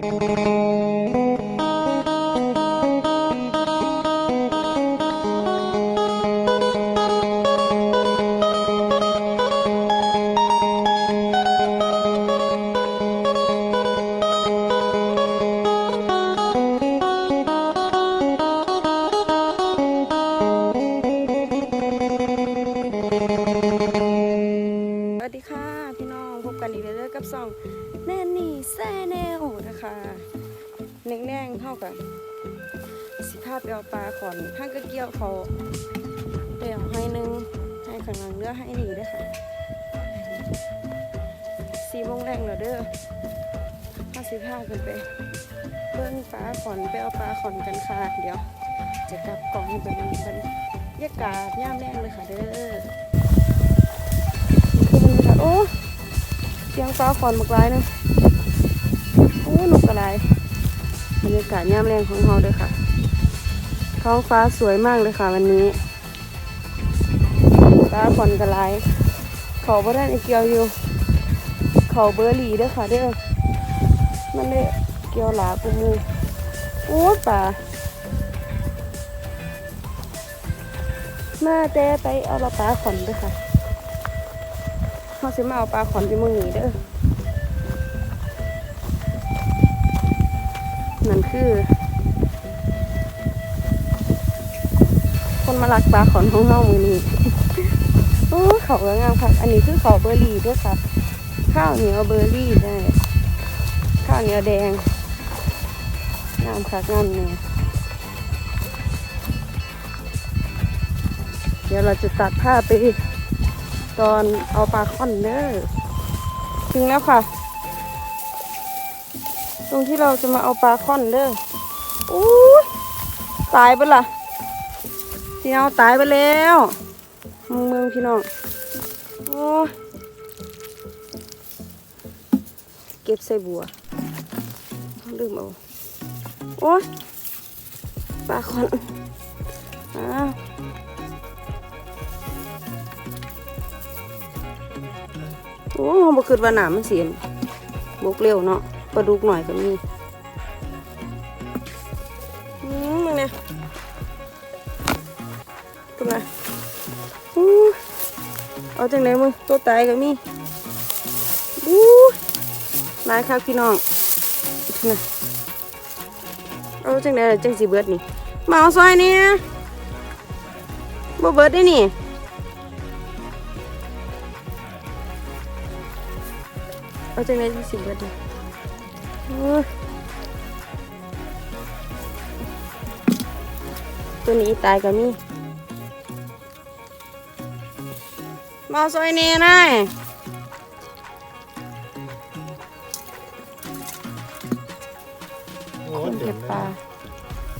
สวัสดีค่ะ พี่น้องพบกันอีกแล้วกับซอง แน่นี่แซ่แนวนะคะแน่งๆเท่ากับสิภาพไปเอาปลาขอนห้างก็เกี่ยวเขาเดี๋ยวให้นึงให้ข้างหลังเรือให้หนีด้วยค่ะสีโมงแรงแล้วเด้อห้าสิบห้าขึ้นไปเบิ้งปลาขอนไปเอาปลาขอนกันค่ะเดี๋ยว จะกลับกล่องให้เป็นบรรยากาศย่ามแรงเลยค่ะเด้อคือบรรยากาศโอ้ เสียงฟ้าฝนมากหลายนะโอ้นกกระไรบรรยากาศย่ามแรงของเราเลยค่ะ ท้องฟ้าสวยมากเลยค่ะ วันนี้ ฟ้าฝนกระไรเขาบ่ได้ไอเกียวอยู่ เขาเบอร์หลีเด้อค่ะเด้อมันได้เกียวหลาปูมูโอ้ป่ามาแต่ไปเอาละปลาขอนเด้วยค่ะ เขาสิมาเอาปลาขอนที่เมืองนี้เด้อนั่นคือ คนมาลักปลาขอนของเฮามือนี้โอ้เขาก็งามค่ะอันนี้คือเขาเบอร์รี่ด้วยค่ะ ข้าวเหนียวเบอร์รี่ได้ข้าวเหนียวแดงงามค่ะงามเนี่ยเดี๋ยวเราจะตัดผ้าไป ตอนเอาปลาค่อนเด้อถึงแล้วค่ะ ตรงที่เราจะมาเอาปลาค่อนเด้ออู้ยตายไปละเสียวตายไปแล้วมึงเมืองพี่น้องโอ้เก็บใส่บัวลืมเอาโอ้ปลาค่อนอ้าว อ้บ่คิดว่าหน้ำมันเสียนบกเร็วเนาะปลาดุกหน่อยก็มีอืมมึงเนี่ยตัวไหนอู้เอาจังไหนมึงตัวตายก็มีอู้หลายครับพี่น้องนะเอาจังไหนจังสีเบิดนี่มาเอาซอยเนี่ยบ่เบิดได้นี่ เอาจากไหนที่สิบเบิดเนี่ยโอ้ยตัวนี้ตายกับมีมาซอยเน่นายโอ้คนเต็เก็มบเลปลาย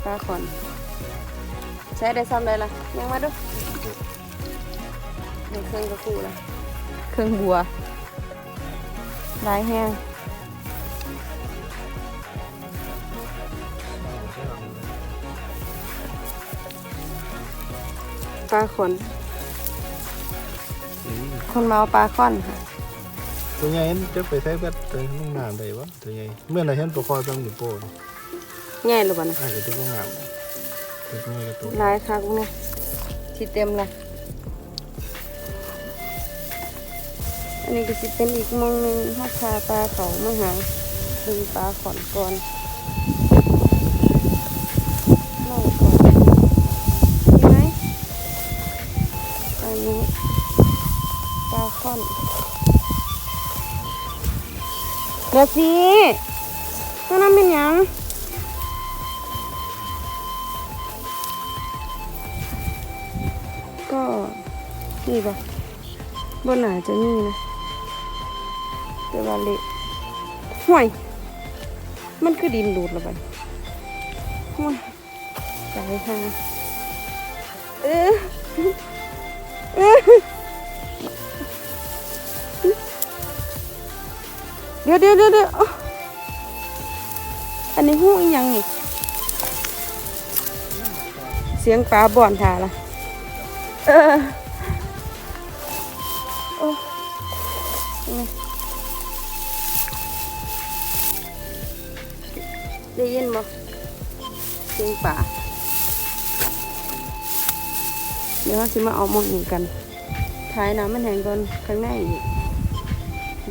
ปลาขอนใช้ได้ซ้ำได้ละยังมาดูในเครื่องกระปูละเครื่องบัว ลายแห้งปลาขอนอืมคนมาเอาปลาค่อนค่ะ ตัวใหญ่จะไปใช้เบ็ดไปห้องน้ำได้วะตัวใหญ่เมื่อไหรเห็นตัวคอต้องอยู่โป้นี่ง่ายหรือเปล่านะอาจจะที่ห้องน้ำตัวนี้ก็ตัวลายค่ะกุ้งเนี่ยที่เต็มเลย อันนี้ก็จะเป็นอีกมองหนึ่งถ้าพาปลาเขามาหาดึงปลาขอนก่อนเล่าก่อนมีไหมอันนี้ปลาค่อนเดี๋ยวสิตัวนั้นเป็นยังก็นี่ปะบนหนาจะนี่นะ แต่ว่าเละห่วย มันคือดินดูดล้วบัดห่วยตายค่ะเออเออเดี๋ยวเดี๋ยวเดี๋ยวเดี๋ยวอันนี้หูอีหยังนี่ เสียงปลาบ่อนทาละเออ ได้ยินบ่เสียงป่าเดี๋ยวเราสิมาเอามองนี้กันท้ายน้ำมันแห้งก่อนข้างในอีก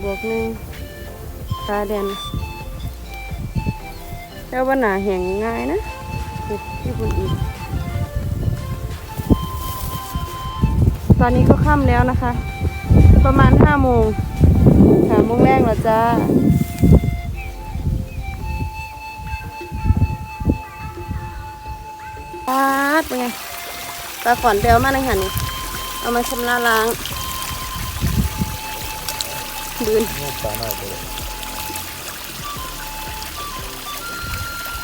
บวกหนึ่งตาแดนแล้วว่าหนาแห้งง่ายนะที่คุณอีก ตอนนี้ก็ค่ำแล้วนะคะ ประมาณห้าโมงหาโมงแรกแล้วจ้า ปาดเป็นไงปลาขอนเดียวมาในหันนี่เอามาชำระล้างดืนงบปลาหน่อยไปเลย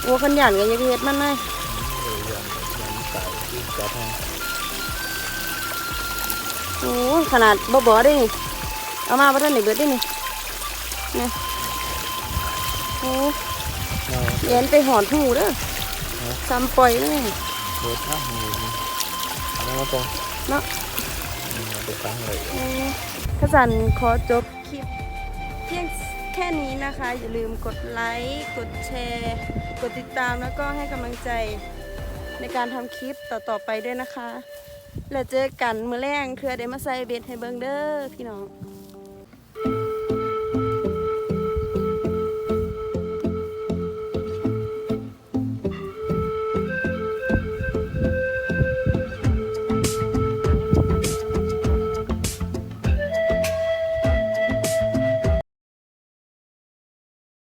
โอ้ขันหยันกันยังเฮ็ดมันเลยเออยังยังตายที่จับให้โอ้ขนาดบ่บ่ได้นี่เอามาบ่ทันได้เบิดได้นี่นะโอ้เอาเย็นไปหอนหูเด้อซ้ำปล่อยเลย เปิดอะมือนี่เอามาตรงเนาะมเอาไปตั้งเลยขจันขอจบคลิปเพียงแค่นี้นะคะ อย่าลืมกดไลค์กดแชร์ กดติดตามแล้วก็ให้กำลังใจในการทำคลิปต่อๆไปด้วยนะคะ แล้วเจอกันมือแรงเพื่อได้มาใส่เบ็ดให้เบิงเด้อพี่น้อง